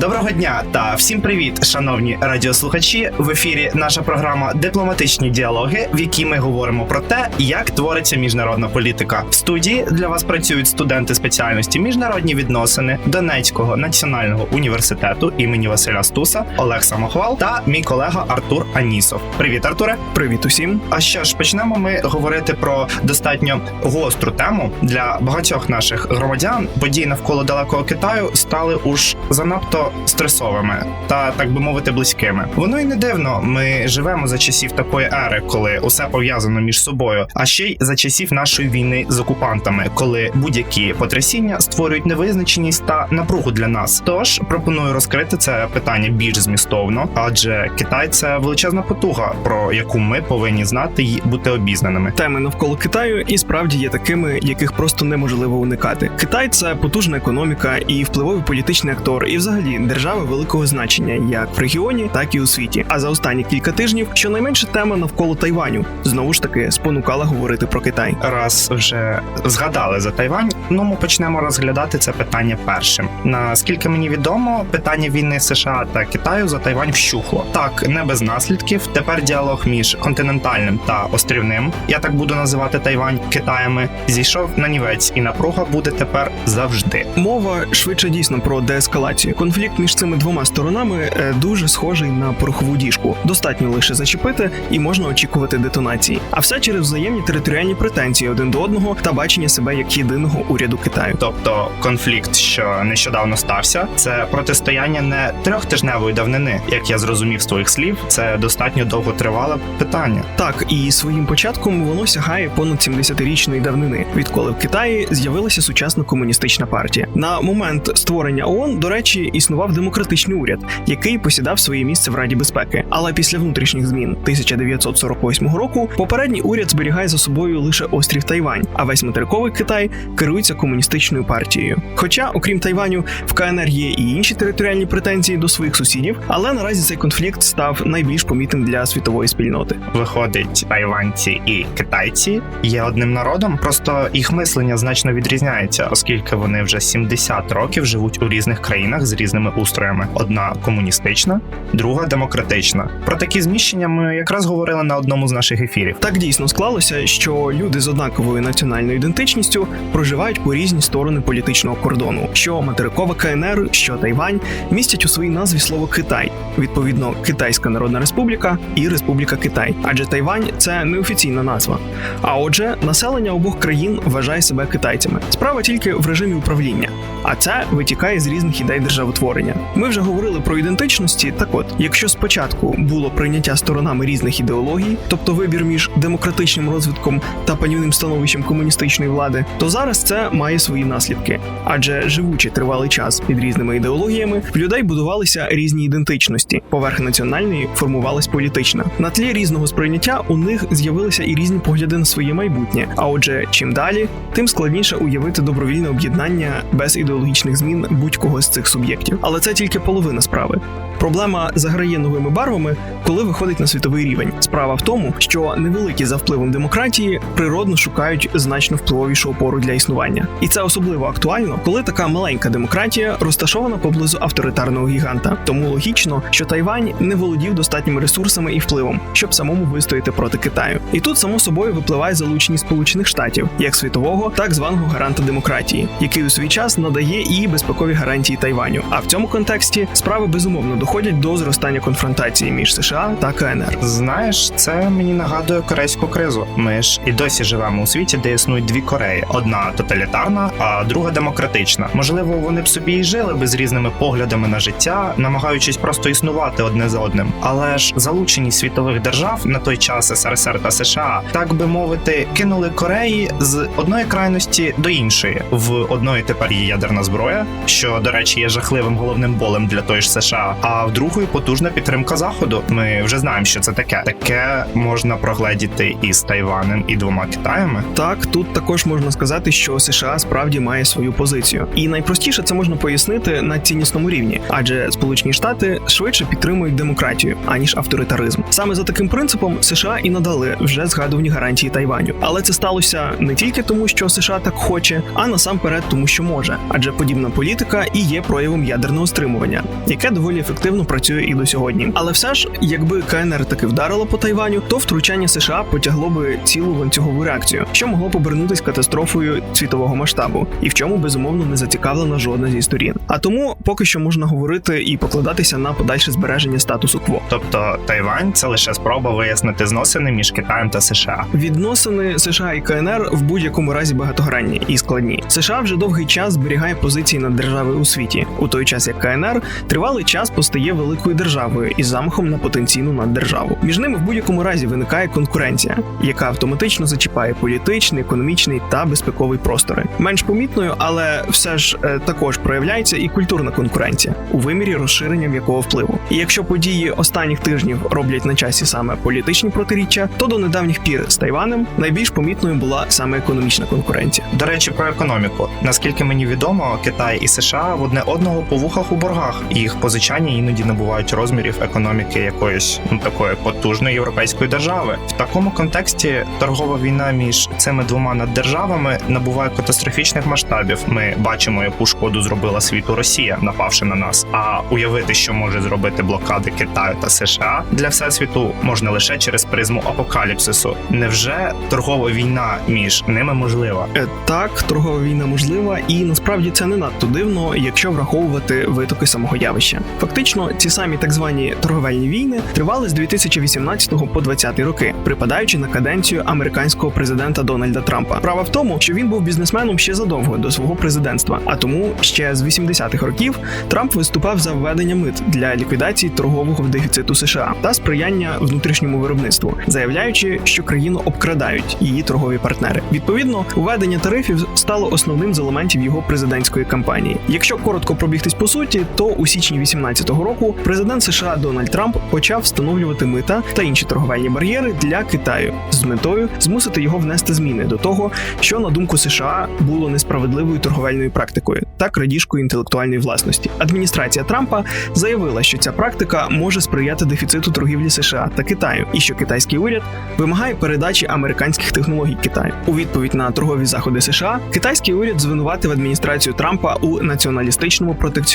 Доброго дня та всім привіт, шановні радіослухачі. В ефірі наша програма Дипломатичні діалоги, в якій ми говоримо про те, як твориться міжнародна політика. В студії для вас працюють студенти спеціальності міжнародні відносини Донецького національного університету імені Василя Стуса Олег Самохвал та мій колега Артур Анісов. Привіт, Артуре. Привіт усім. А що ж почнемо ми говорити про достатньо гостру тему для багатьох наших громадян. Події навколо далекого Китаю стали уж занадто стресовими та так би мовити близькими. Воно й не дивно. Ми живемо за часів такої ери, коли усе пов'язано між собою, а ще й за часів нашої війни з окупантами, коли будь-які потрясіння створюють невизначеність та напругу для нас. Тож пропоную розкрити це питання більш змістовно, адже Китай це величезна потуга, про яку ми повинні знати й бути обізнаними. Теми навколо Китаю і справді є такими, яких просто неможливо уникати. Китай це потужна економіка і впливовий політичний актор, і взагалі держава великого значення як в регіоні, так і у світі. А за останні кілька тижнів щонайменше тема навколо Тайваню знову ж таки спонукала говорити про Китай. Раз вже згадали за Тайвань, ну ми почнемо розглядати це питання першим. Наскільки мені відомо, питання війни США та Китаю за Тайвань вщухло. Так, не без наслідків. Тепер діалог між континентальним та острівним, я так буду називати Тайвань Китаями, зійшов на нівець, і напруга буде тепер завжди. Мова швидше дійсно про деескалацію. Конфлікт між цими двома сторонами е, дуже схожий на порохову діжку. Достатньо лише зачепити і можна очікувати детонації. А все через взаємні територіальні претензії один до одного та бачення себе як єдиного уряду Китаю. Тобто конфлікт, що нещодавно стався, це протистояння не трьохтижневої давнини, як я зрозумів з твоїх слів. Це достатньо довготривале питання. Так, і своїм початком воно сягає понад 70-річної давнини, відколи в Китаї з'явилася сучасна комуністична партія. На момент створення ООН, до речі, існував демократичний уряд, який посідав своє місце в Раді безпеки. Але після внутрішніх змін 1948 року попередній уряд зберігає за собою лише острів Тайвань, а весь материковий Китай керується комуністичною партією. Хоча, окрім Тайваню, в КНР є і інші територіальні претензії до своїх сусідів, але наразі цей конфлікт став найбільш помітним для світової спільноти. Виходить, тайванці і китайці є одним народом, просто їх мислення значно відрізняється, оскільки вони вже 70 років живуть у різних країнах з різними устроями: одна комуністична, друга демократична. Про такі зміщення ми якраз говорили на одному з наших ефірів. Так дійсно склалося, що люди з однаковою національною ідентичністю проживають по різні сторони політичного кордону. Що материкова КНР, що Тайвань містять у своїй назві слово Китай, відповідно, Китайська Народна Республіка і Республіка Китай, адже Тайвань це неофіційна назва. А отже, населення обох країн вважає себе китайцями. Справа тільки в режимі управління, а це витікає з різних ідей державотворення. Ми вже говорили про ідентичності. Так от, якщо спочатку було прийняття сторонами різних ідеологій, тобто вибір між демократичним розвитком та панівним становищем комуністичної влади, то зараз це має свої наслідки. Адже живучи тривалий час під різними ідеологіями, в людей будувалися різні ідентичності. Поверх національної формувалась політична. На тлі різного сприйняття у них з'явилися і різні погляди на своє майбутнє. А отже, чим далі, тим складніше уявити добровільне об'єднання без ідеологічних змін будь-кого з цих суб'єктів. Але це тільки половина справи. Проблема заграє новими барвами, коли виходить на світовий рівень. Справа в тому, що невеликі за впливом демократії природно шукають значно впливовішу опору для існування, і це особливо актуально, коли така маленька демократія розташована поблизу авторитарного гіганта. Тому логічно, що Тайвань не володів достатніми ресурсами і впливом, щоб самому вистояти проти Китаю. І тут само собою випливає залученість Сполучених Штатів як світового, так званого гаранта демократії, який у свій час надає і безпекові гарантії Тайваню. А цьому контексті справи безумовно доходять до зростання конфронтації між США та КНР. Знаєш, це мені нагадує корейську кризу. Ми ж і досі живемо у світі, де існують дві Кореї: одна тоталітарна, а друга демократична. Можливо, вони б собі і жили би з різними поглядами на життя, намагаючись просто існувати одне за одним. Але ж залучені світових держав на той час СРСР та США, так би мовити, кинули Кореї з одної крайності до іншої. В одної тепер є ядерна зброя, що до речі є жахливим головним болем для тої ж США. А в другої потужна підтримка заходу. Ми вже знаємо, що це таке. Таке можна прогледіти і з Тайванем, і двома Китаями. Так, тут також можна сказати, що США справді має свою позицію, і найпростіше це можна пояснити на ціннісному рівні, адже Сполучені Штати швидше підтримують демократію аніж авторитаризм. Саме за таким принципом США і надали вже згадувані гарантії Тайваню. Але це сталося не тільки тому, що США так хоче, а насамперед тому, що може, адже подібна політика і є проявом ядерного стримування, яке доволі ефективно працює і до сьогодні. Але все ж, якби КНР таки вдарило по Тайваню, то втручання США потягло би цілу ланцюгову реакцію, що могло б обернутись катастрофою світового масштабу, і в чому безумовно не зацікавлена жодна зі сторін. А тому поки що можна говорити і покладатися на подальше збереження статусу кво. Тобто Тайвань це лише спроба вияснити зносини між Китаєм та США. Відносини США і КНР в будь-якому разі багатогранні і складні. США вже довгий час зберігає позиції над державою у світі, у той час як КНР тривалий час постає великою державою із замахом на потенційну наддержаву. Між ними в будь-якому разі виникає конкуренція, яка автоматично зачіпає політичний, економічний та безпековий простори. Менш помітною, але все ж е, також проявляється і культурна конкуренція у вимірі розширення м'якого впливу. І якщо події останніх тижнів роблять на часі саме політичні протиріччя, то до недавніх пір з Тайванем найбільш помітною була саме економічна конкуренція. До речі, про економіку. Наскільки мені відомо, Китай і США в одне одного по вухах у боргах. Їх позичання іноді набувають розмірів економіки якоїсь ну такої потужної європейської держави. В такому контексті торгова війна між цими двома наддержавами набуває катастрофічних масштабів. Ми бачимо, яку шкоду зробила світу Росія, напавши на нас. А уявити, що може зробити блокади Китаю та США для всесвіту можна лише через призму апокаліпсису. Невже торгова війна між ними можлива? Е, Так, торгова війна можлива, і насправді це не надто дивно, якщо враховувати витоки самого явища. Фактично, ці самі так звані торговельні війни тривали з 2018 по 2020 роки, припадаючи на каденцію американського президента Дональда Трампа. Справа в тому, що він був бізнесменом ще задовго до свого президентства, а тому ще з 80-х років Трамп виступав за введення мит для ліквідації торгового дефіциту США та сприяння внутрішньому виробництву, заявляючи, що країну обкрадають її торгові партнери. Відповідно, введення тарифів стало основним з елементів його президентської кампанії. Якщо коротко пробігтись по суті, то у січні 2018 року президент США Дональд Трамп почав встановлювати мита та інші торговельні бар'єри для Китаю з метою змусити його внести зміни до того, що на думку США було несправедливою торговельною практикою та крадіжкою інтелектуальної власності. Адміністрація Трампа заявила, що ця практика може сприяти дефіциту торгівлі США та Китаю, і що китайський уряд вимагає передачі американських технологій Китаю. У відповідь на торгові заходи США китайський уряд звинуватив адміністрацію Трампа у націоналістичному протекціонізмі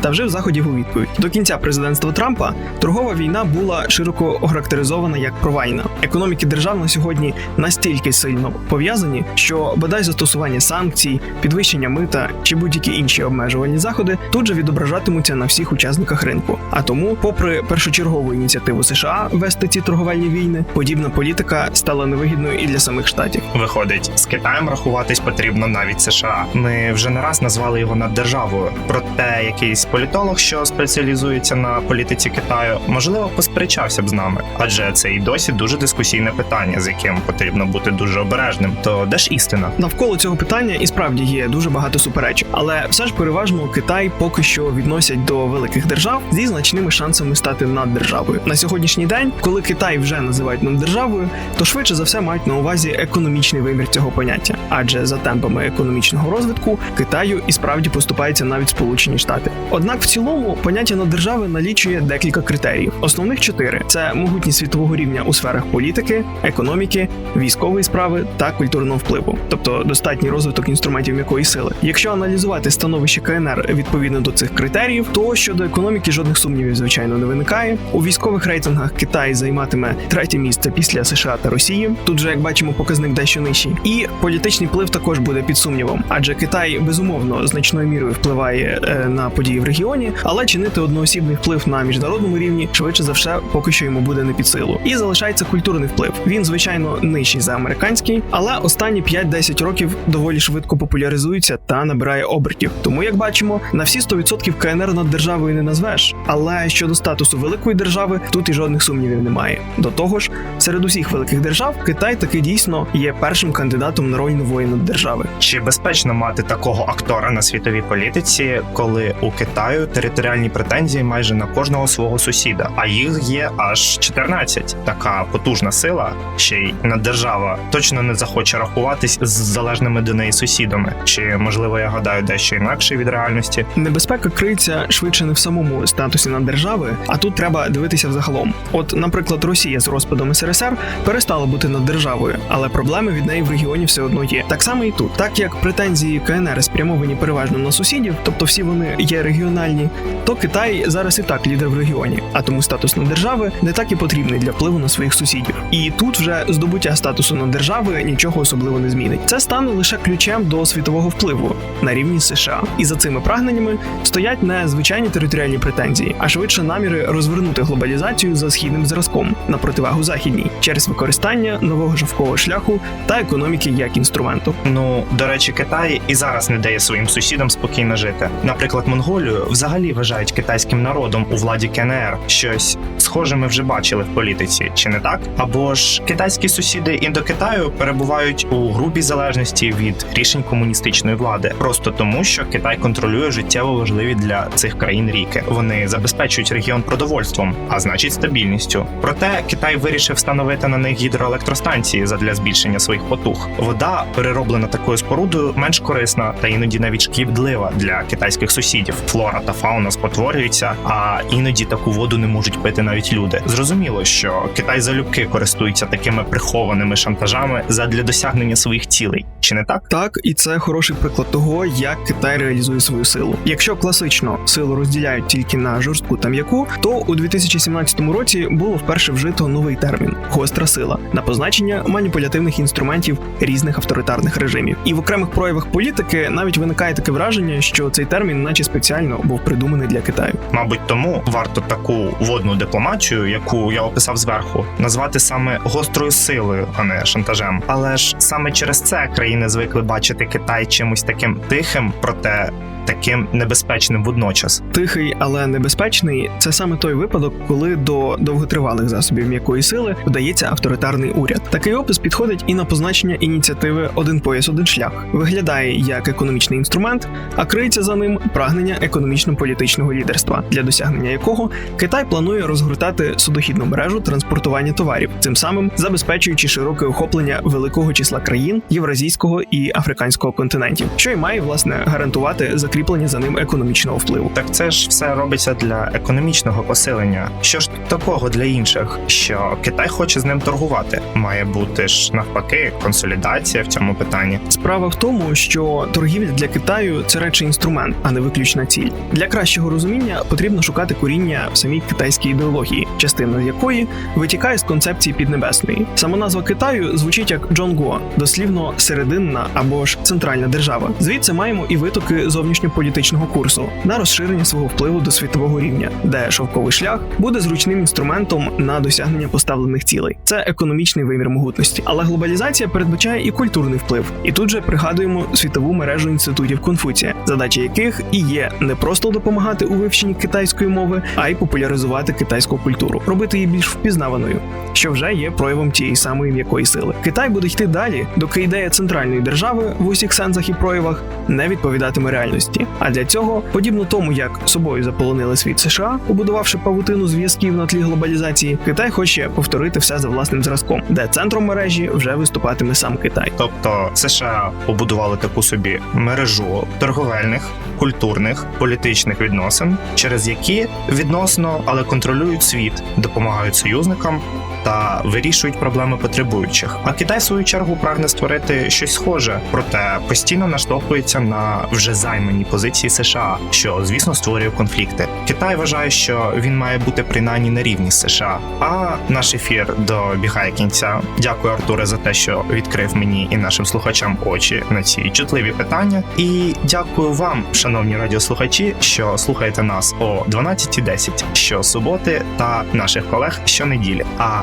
та вжив заходів у відповідь. До кінця президентства Трампа торгова війна була широко охарактеризована як провальна. Економіки держав на сьогодні настільки сильно пов'язані, що бодай застосування санкцій, підвищення мита чи будь-які інші обмежувальні заходи тут же відображатимуться на всіх учасниках ринку. А тому, попри першочергову ініціативу США вести ці торговельні війни, подібна політика стала невигідною і для самих штатів. Виходить, з Китаєм рахуватись потрібно навіть США. Ми вже не раз назвали його наддержавою. Проте якийсь політолог, що спеціалізується на політиці Китаю, можливо, посперечався б з нами, адже це і досі дуже дискусійне питання, з яким потрібно бути дуже обережним. То де ж істина? Навколо цього питання і справді є дуже багато суперечок, але все ж переважно Китай поки що відносять до великих держав зі значними шансами стати наддержавою. На сьогоднішній день, коли Китай вже називають наддержавою, то швидше за все мають на увазі економічний вимір цього поняття, адже за темпами економічного розвитку Китаю і справді поступаються навіть Сполучені Штати. Однак в цілому поняття наддержави налічує декілька критеріїв. Основних чотири: це могутність світового рівня у сферах політики, економіки, військової справи та культурного впливу, тобто достатній розвиток інструментів м'якої сили. Якщо аналізувати становище КНР відповідно до цих критеріїв, то щодо економіки жодних сумнівів, звичайно, не виникає. У військових рейтингах Китай займатиме третє місце після США та Росії. Тут же, як бачимо, показник дещо нижчий. І політичний вплив також буде під сумнівом, адже Китай безумовно значною мірою впливає е, на події в регіоні, але чинити одноосібний вплив на міжнародному рівні швидше за все поки що йому буде не під силу. І залишається культурний вплив. Він звичайно нижчий за американський, але останні 5-10 років доволі швидко популяризується та набирає обертів. Тому, як бачимо, на всі 100% КНР над державою не назвеш. Але щодо статусу великої держави, тут і жодних сумнівів немає. До того ж, серед усіх великих держав Китай таки дійсно є першим кандидатом на роль нової наддержави. Чи безпечно мати такого актора на світовій політиці, коли у Китаю територіальні претензії майже на кожного свого сусіда, а їх є аж 14. Така потужна сила, ще й наддержава, точно не захоче рахуватись з залежними до неї сусідами. Чи можливо я гадаю дещо інакше від реальності? Небезпека криється швидше не в самому статусі наддержави, а тут треба дивитися взагалом. От, наприклад, Росія з розпадом СРСР перестала бути наддержавою, але проблеми від неї в регіоні все одно є. Так само і тут, так як претензії КНР спрямовані переважно на сусідів, тобто всі вони є регіональні, то Китай зараз і так лідер в регіоні, а тому статус наддержави не так і потрібний для впливу на своїх сусідів. І тут вже здобуття статусу наддержави нічого особливо не змінить. Це стане лише ключем до світового впливу на рівні США. І за цими прагненнями стоять не звичайні територіальні претензії, а швидше наміри розвернути глобалізацію за східним зразком на противагу західній через використання нового жовкового шляху та економіки як інструменту. Ну, до речі, Китай і зараз не дає своїм сусідам спокійно жити. Наприклад, Монголію взагалі вважають китайським народом у владі КНР. Щось схоже ми вже бачили в політиці, чи не так? Або ж китайські сусіди індокитаю перебувають у грубій залежності від рішень комуністичної влади, просто тому, що Китай контролює життєво важливі для цих країн ріки. Вони забезпечують регіон продовольством, а значить стабільністю. Проте Китай вирішив встановити на них гідроелектростанції задля збільшення своїх потуг. Вода, перероблена такою спорудою, менш корисна та іноді навіть шкідлива для китайських сусідів. Флора та фауна спотворюються, а іноді таку воду не можуть пити навіть люди. Зрозуміло, що Китай залюбки користується такими прихованими шантажами задля досягнення своїх цілей, чи не так? Так, і це хороший приклад того, як Китай реалізує свою силу. Якщо класично силу розділяють тільки на жорстку та м'яку, то у 2017 році було вперше вжито новий термін гостра сила на позначення маніпулятивних інструментів різних авторитарних режимів. І в окремих проявах політики навіть виникає таке враження, що цей термін, наче спеціально, був придуманий для Китаю. Мабуть, тому варто таку водну дипломатію, яку я описав зверху, назвати саме гострою силою, а не шантажем. Але ж саме через це країни звикли бачити Китай чимось таким тихим, проте таким небезпечним водночас. Тихий, але небезпечний це саме той випадок, коли до довготривалих засобів м'якої сили вдається авторитарний уряд. Такий опис підходить і на позначення ініціативи Один пояс, один шлях. Виглядає як економічний інструмент, а криється за ним прагнення економічно-політичного лідерства, для досягнення якого Китай планує розгортати судохідну мережу транспортування товарів, цим самим забезпечуючи широке охоплення великого числа країн євразійського і африканського континентів, що й має власне гарантувати закріплення за ним економічного впливу. Так це ж все робиться для економічного посилення. Що ж такого для інших? Що Китай хоче з ним торгувати? Має бути ж навпаки консолідація в цьому питанні. Справа в тому, що торгівля для Китаю це радше інструмент, а не виключна ціль. Для кращого розуміння потрібно шукати коріння в самій китайській ідеології, частина якої витікає з концепції піднебесної. Сама назва Китаю звучить як Джонгуа, дослівно серединна або ж центральна держава. Звідси маємо і витоки зовнішньополітичного курсу на розширення свого впливу до світового рівня, де шовковий шлях буде зручним інструментом на досягнення поставлених цілей. Це економічний вимір могутності, але глобалізація передбачає і культурний вплив. І тут же пригадуємо світову мережу інститутів Конфуція, задача яких і є не просто допомагати у вивченні китайської мови, а й популяризувати китайську культуру, робити її більш впізнаваною, що вже є проявом тієї самої м'якої сили. Китай буде йти далі, доки ідея центральної держави в усіх сенсах і проявах не відповідатиме реальності. А для цього, подібно тому, як собою заполонили світ США, побудувавши павутину зв'язків на тлі глобалізації, Китай хоче повторити все за власним зразком, де центром мережі вже виступатиме сам Китай. Тобто США побудували таку собі мережу торговельних, культурних, політичних відносин, через які відносно, але контролюють світ, допомагають союзникам та вирішують проблеми потребуючих. А Китай в свою чергу прагне створити щось схоже, проте постійно наштовхується на вже займані позиції США, що звісно створює конфлікти. Китай вважає, що він має бути принаймні на рівні США. А наш ефір добігає кінця. Дякую, Артуре, за те, що відкрив мені і нашим слухачам очі на ці чутливі питання. І дякую вам, шановні радіослухачі, що слухаєте нас о 12.10 щосуботи та наших колег щонеділі. А